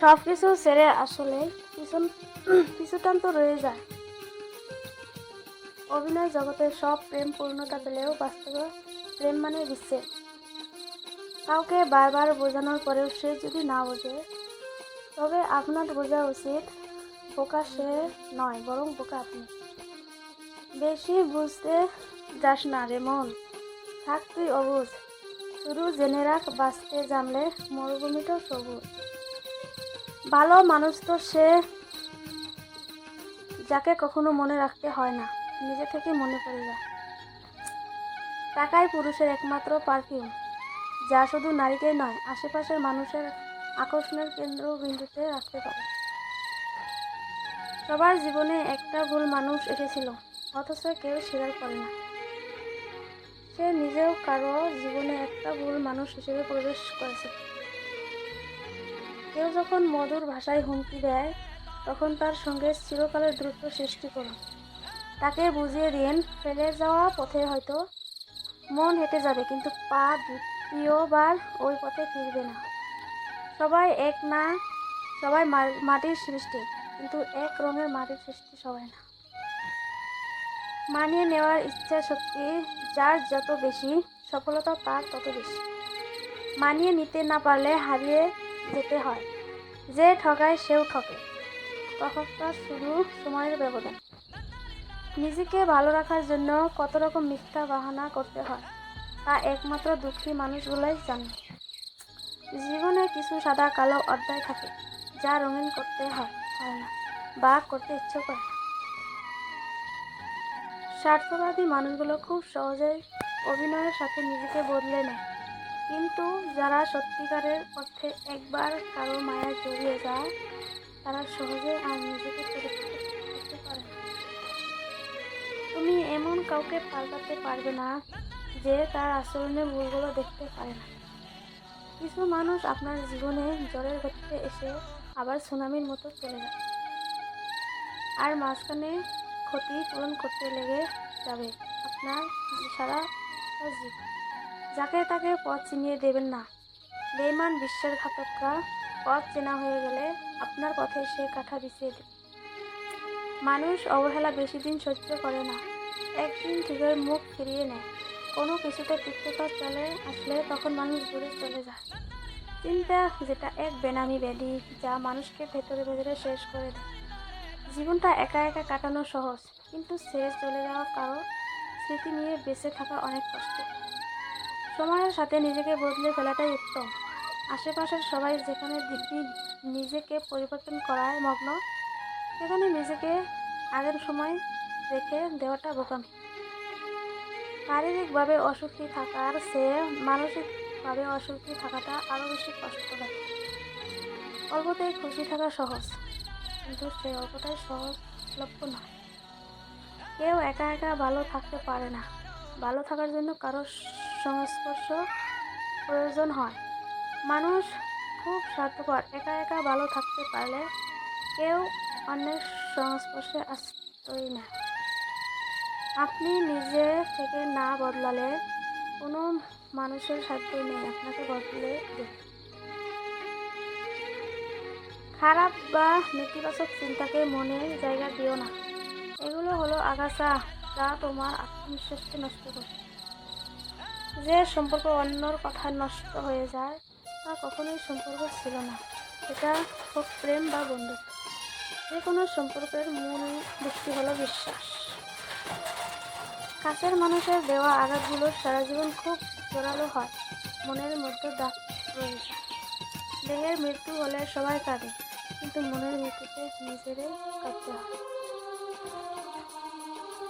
সব কিছু ছেড়ে আসলে পিছন পিছুটান তো রয়ে যায়। অভিনয় জগতে সব প্রেম পূর্ণতা পেলেও বাস্তবে প্রেম মানে বিচ্ছেদ। কাউকে বারবার বোঝানোর পরেও সে যদি না বোঝে, তবে আপনার বোঝা উচিত বোকা সে নয়, বরং বোকা আপনি। বেশি বুঝতে যাস না রে মন। থাক তুই অবুঝ। শুধু জেনে রাখ, বাঁচতে জানলে মরুভূমিটাও সবুজ। ভালো মানুষ তো সে যাকে কখনো মনে রাখতে হয় না, নিজে থেকে মনে পড়ে যায়। টাকাই পুরুষের একমাত্র পারফিউম যা শুধু নারীকেই নয়, আশেপাশের মানুষের আকর্ষণের কেন্দ্রবিন্দুতে রাখতে পারে। সবার জীবনে একটা ভুল মানুষ এসেছিল, অথচ কেউ স্বীকার করে না। সে নিজেও কারও জীবনে একটা ভুল মানুষ হিসেবে প্রবেশ করেছে। কেউ যখন মধুর ভাষায় হুমকি দেয়, তখন তার সঙ্গে চিরকালের দ্রুত সৃষ্টি করুন। তাকে বুঝিয়ে দিন, ফেলে যাওয়া পথে হয়তো মন হেঁটে যাবে, কিন্তু পা দ্বিতীয়বার ওই পথে ফিরবে না। সবাই এক না, সবাই মাটির সৃষ্টি, কিন্তু এক রঙের মাটির সৃষ্টি সবাই না। মানিয়ে নেওয়ার ইচ্ছা শক্তি যার যত বেশি, সফলতা তার তত বেশি। মানিয়ে নিতে না পারলে হারিয়ে যেতে হয়। যে ঠকায় সেও ঠকে তখনটা শুধু সময়ের ব্যবধান। নিজেকে ভালো রাখার জন্য কত রকম মিথ্যা বাহানা করতে হয়, তা একমাত্র দুঃখী মানুষগুলোই জানে। জীবনে কিছু সাদা কালো অধ্যায় থাকে, যা রঙিন করতে হয় না, বা করতে ইচ্ছে করে স্বার্থবাদী মানুষগুলো খুব সহজেই অভিনয়ের সাথে নিজেকে বদলে নেয়। কিন্তু যারা সত্যিকারের অর্থে একবার কারও মায়া জড়িয়ে যায়, তারা সহজে আর নিজেকে করতে পারে তুমি এমন কাউকে পাল্টাতে পারবে না যে তার আচরণের ভুলগুলো দেখতে পারে না। কিছু মানুষ আপনার জীবনে জ্বরের গতিতে এসে আবার সুনামির মতো চলে যায়। আর মাঝখানে ক্ষতি পূরণ করতে লেগে যাবে আপনার সারা জীবন। যাকে তাকে পথ চিনিয়ে দেবেন না। বেইমান বিশ্বাসঘাতকরা পথ চেনা হয়ে গেলে আপনার পথে সে কাঠা বিছিয়ে দেবে। মানুষ অবহেলা বেশি দিন সহ্য করে না। একদিন ঠিকই মুখ ফিরিয়ে নেয়। কোনো কিছুতে তিক্ততা চলে আসলে তখন মানুষ দূরে চলে যায়। চিন্তা যেটা এক বেনামি ব্যাধি যা মানুষকে ভেতরে ভেতরে শেষ করে দেয়। জীবনটা একা একা কাটানো সহজ, কিন্তু শেষ চলে যাওয়া কারও স্মৃতি নিয়ে বেঁচে থাকা অনেক কষ্ট। সময়ের সাথে নিজেকে বদলে ফেলাটাই উত্তম। আশেপাশের সবাই যেখানে নিজেকে পরিবর্তন করায় মগ্ন, সেখানে নিজেকে আগের সময় রেখে দেওয়াটা বোকামি। শারীরিকভাবে অসুখী থাকার চেয়ে মানসিকভাবে অসুখী থাকাটা আরও বেশি কষ্টদায়ক। অল্পতেই খুশি থাকা সহজ, কিন্তু সেই অল্পটাই সহজলভ্য নয়। কেউ একা একা ভালো থাকতে পারে না। ভালো থাকার জন্য কারও সংস্পর্শ প্রয়োজন হয়। মানুষ খুব স্বার্থপর, একা একা ভালো থাকতে পারলে কেউ অন্যের সংস্পর্শে আসতই না। আপনি নিজে থেকে না বদলালে কোনো মানুষের সাধ্যই নেই, আপনাকে বদলে খারাপ বা নেতিবাচক চিন্তাকে মনে জায়গা দিও না। এগুলো হলো আগাছা যা তোমার আত্মবিশ্বাসকে নষ্ট করে। যে সম্পর্ক অন্যর কথা নষ্ট হয়ে যায়, তা কখনোই সম্পর্ক ছিল না। এটা হোক প্রেম বা বন্ধুত্ব। যে কোনো সম্পর্কের মূল ভিত্তি হলো বিশ্বাস। কাছের মানুষের দেওয়া আঘাতগুলো সারা জীবন খুব জোরালো হয়। মনের মধ্যে দাগ রয়ে যায়। দেহের মৃত্যু হলে সবাই কাঁদে, কিন্তু মনের মৃত্যুতে নিজেরাই কাঁদতে হয়।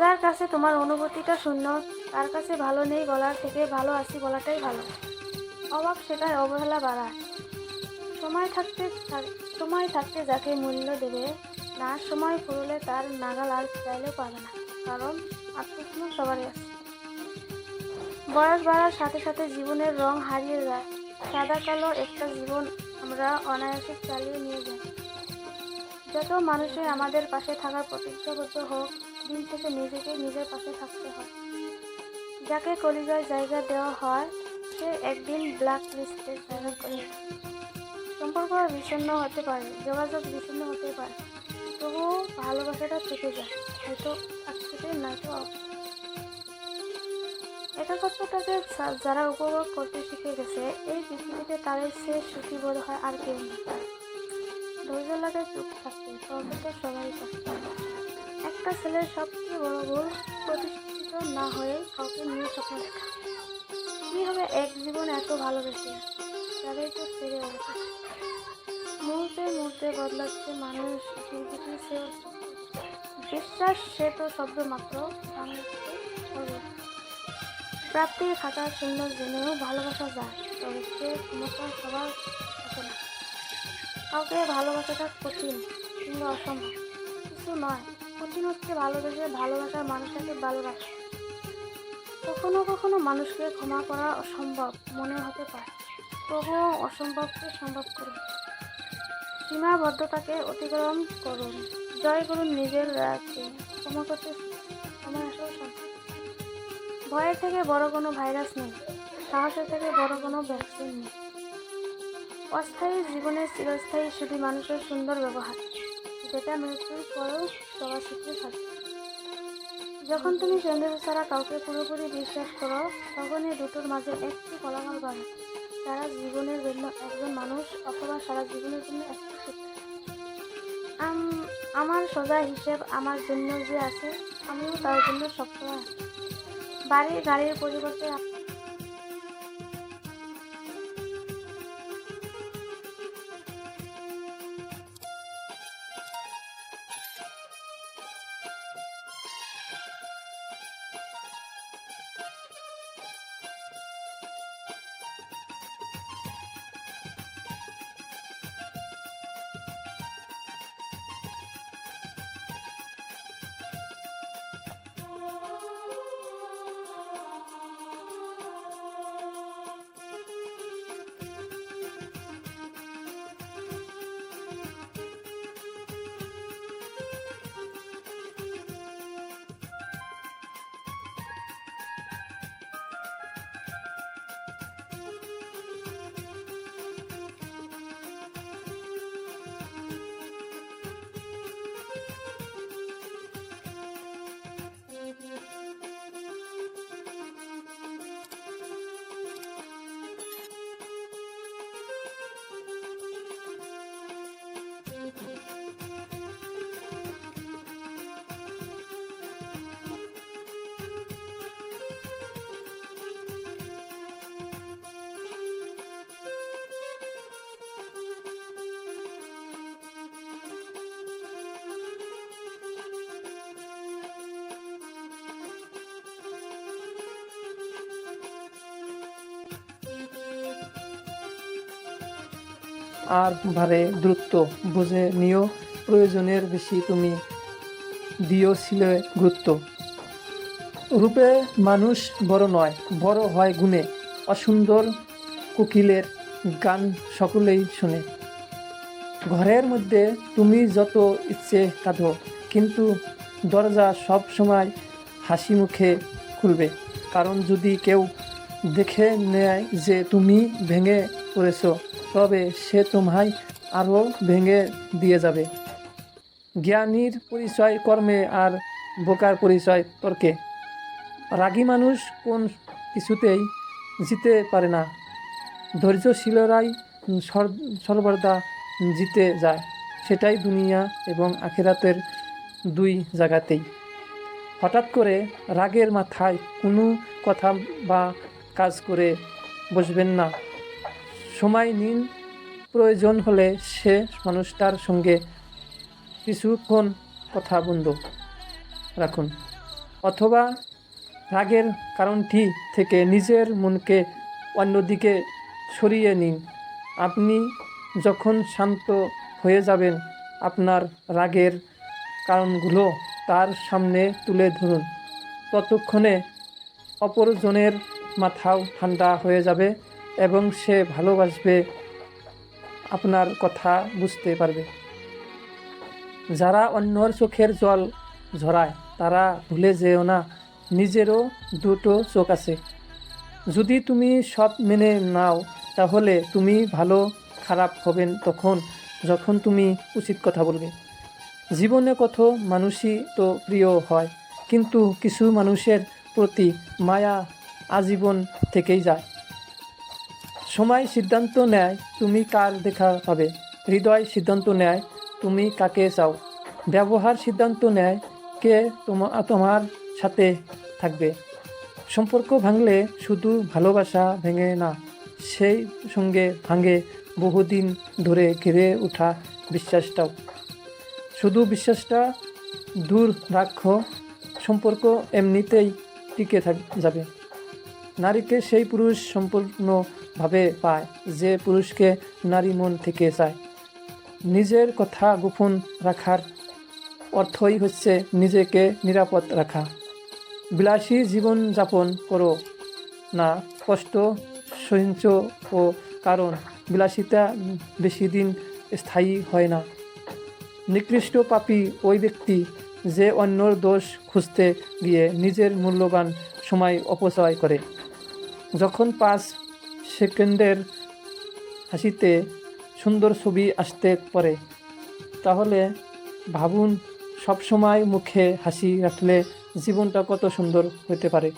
যার কাছে তোমার অনুভূতিটা শূন্য, তার কাছে ভালো নেই বলার থেকে ভালো আছি বলাটাই ভালো। অবাক সেটাই অবহেলা বাড়ায় সময় থাকতে থাক- সময় থাকতে যাকে মূল্য দেবে, না সময় ফুরলে তার নাগাল আর চাইলেও পাবে না, কারণ আত্মস্থান সবারই আছে। বয়স বাড়ার সাথে সাথে জীবনের রং হারিয়ে যায়। সাদা কালো একটা জীবন আমরা অনায়াসে চালিয়ে নিয়ে যাই। যত মানুষই আমাদের পাশে থাকার প্রতিজ্ঞাবদ্ধ হোক, দিন থেকে নিজেকে নিজের পাশে থাকতে হয়। যাকে কলিজায় জায়গা দেওয়া হয়, সে একদিন ব্ল্যাক লিস্টে জায়গা করে। সম্পর্ক বিচ্ছিন্ন হতে পারে, যোগাযোগ বিচ্ছিন্ন হতে পারে, তবুও ভালোবাসাটা থেকে যায়, হয়তো আজকে নয়তো একাকত্বটাকে যারা উপভোগ করতে শিখে গেছে, এই পৃথিবীতে তাদের সে সুখী বোধ হয় আর কেউ নেই। ধৈর্য লাগে চুপ থাকতে তো সবাই কষ্ট একটা ছেলের সবচেয়ে বড় ভুল, প্রতিষ্ঠিত না হয়ে কাউকে নিয়ে স্বপ্ন দেখা। কি হবে এক জীবন এত ভালোবেসে? তাদেরকে ছেড়ে অবস্থা মুহূর্তে মুহূর্তে বদলাচ্ছে মানুষ ধীরে সে বিশ্বাস, সে তো শব্দ মাত্র প্রাপ্তির খাতা শূন্য জেনেও ভালোবাসা যায়, তবে সে ক্ষমতা সবার কাউকে ভালোবাসাটা কঠিন কিংবা অসম্ভব। কিছু নয়, কঠিন হচ্ছে ভালোবেসে ভালোবাসার মানুষটাকে ভালো রাখা কখনো কখনো মানুষকে ক্ষমা করা অসম্ভব মনে হতে পারে, তবুও অসম্ভবকে সম্ভব করুন। সীমাবদ্ধতাকে অতিক্রম করুন, জয় করুন নিজের রাগকে ক্ষমা করতে সম্ভব ভয়ের থেকে বড় কোনো ভাইরাস নেই, সাহসের থেকে বড় কোনো ভ্যাকসিন নেই। অস্থায়ী জীবনের চিরস্থায়ী শুধু মানুষের সুন্দর ব্যবহার, যেটা মৃত্যুর পরেও সবার সূত্রে থাকে। যখন তুমি সন্দেহ ছাড়া কাউকে পুরোপুরি বিশ্বাস করো, তখন এই দুটোর মাঝে একটি ফলাফল পাবে। সারা জীবনের জন্য একজন মানুষ অথবা সারা জীবনের জন্য একটি আম- আমার সোজা হিসেব আমার জন্য যে আছে, আমিও তার জন্য সবসময় আছি। বাড়ি গাড়ির পরিবর্তে আর ভারে দ্রুত বুঝে নিও, প্রয়োজনের বেশি তুমি দিও ছিল গুরুত্ব। রূপে মানুষ বড় নয়, বড় হয় গুণে। অসুন্দর কোকিলের গান সকলেই শুনে। ঘরের মধ্যে তুমি যত ইচ্ছে কাঁদো, কিন্তু দরজা সব সময় হাসি মুখে খুলবে। কারণ যদি কেউ দেখে নেয় যে তুমি ভেঙে পড়েছো তবে সে তোমায় আরও ভেঙে দিয়ে যাবে। জ্ঞানীর পরিচয় কর্মে আর বোকার পরিচয় তর্কে। রাগী মানুষ কোন কিছুতেই জিতে পারে না। ধৈর্যশীলরাই সর- সর্বদা জিতে যায়। সেটাই দুনিয়া এবং আখেরাতের দুই জায়গাতেই। হঠাৎ করে রাগের মাথায় কোনো কথা বা কাজ করে বসবেন না। সময় নিন, প্রয়োজন হলে সে মানুষটার সঙ্গে কিছুক্ষণ কথা বন্ধ রাখুন। অথবা রাগের কারণটি থেকে নিজের মনকে অন্যদিকে সরিয়ে নিন। আপনি যখন শান্ত হয়ে যাবেন, আপনার রাগের কারণগুলো তার সামনে তুলে ধরুন। ততক্ষণে অপরজনের মাথাও ঠান্ডা হয়ে যাবে। এবং সে ভালোবাসবে, আপনার কথা বুঝতে পারবে। যারা অন্যর চোখের জল ঝরায়, তারা ভুলে যেও না, নিজেরও দুটো চোখ আছে। যদি তুমি সব মেনে নাও, তাহলে তুমি ভালো খারাপ হবেন তখন, যখন তুমি উচিত কথা বলবে। জীবনে কত মানুষই তো প্রিয় হয়, কিন্তু কিছু মানুষের প্রতি মায়া আজীবন থেকেই যায়। সময় সিদ্ধান্ত নেয়, তুমি কার দেখা পাবে। হৃদয় সিদ্ধান্ত নেয়, তুমি কাকে চাও। ব্যবহার সিদ্ধান্ত নেয়, কে তোমা- তোমার সাথে থাকবে। সম্পর্ক ভাঙলে শুধু ভালোবাসা ভেঙে না, সেই সঙ্গে ভাঙে বহুদিন ধরে ঘিরে ওঠা বিশ্বাসটাও। শুধু বিশ্বাসটা দূর রাখো, সম্পর্ক এমনিতেই টিকে থাক, যাবে। নারীকে সেই পুরুষ সম্পূর্ণভাবে পায় যে পুরুষকে নারী মন থেকে চায়। নিজের কথা গোপন রাখার অর্থই হচ্ছে নিজেকে নিরাপদ রাখা। বিলাসী জীবনযাপন করো না, কষ্ট, সহিংস ও কারণ। বিলাসিতা বেশি দিন স্থায়ী হয় না। নিকৃষ্ট পাপী ওই ব্যক্তি যে অন্যর দোষ খুঁজতে গিয়ে নিজের মূল্যবান সময় অপচয় করে। যখন পাঁচ সেকেন্ডের হাসিতে সুন্দর ছবি আসতে পারে, তাহলে ভাবুন সবসময় মুখে হাসি রাখলে জীবনটা কত সুন্দর হতে পারে।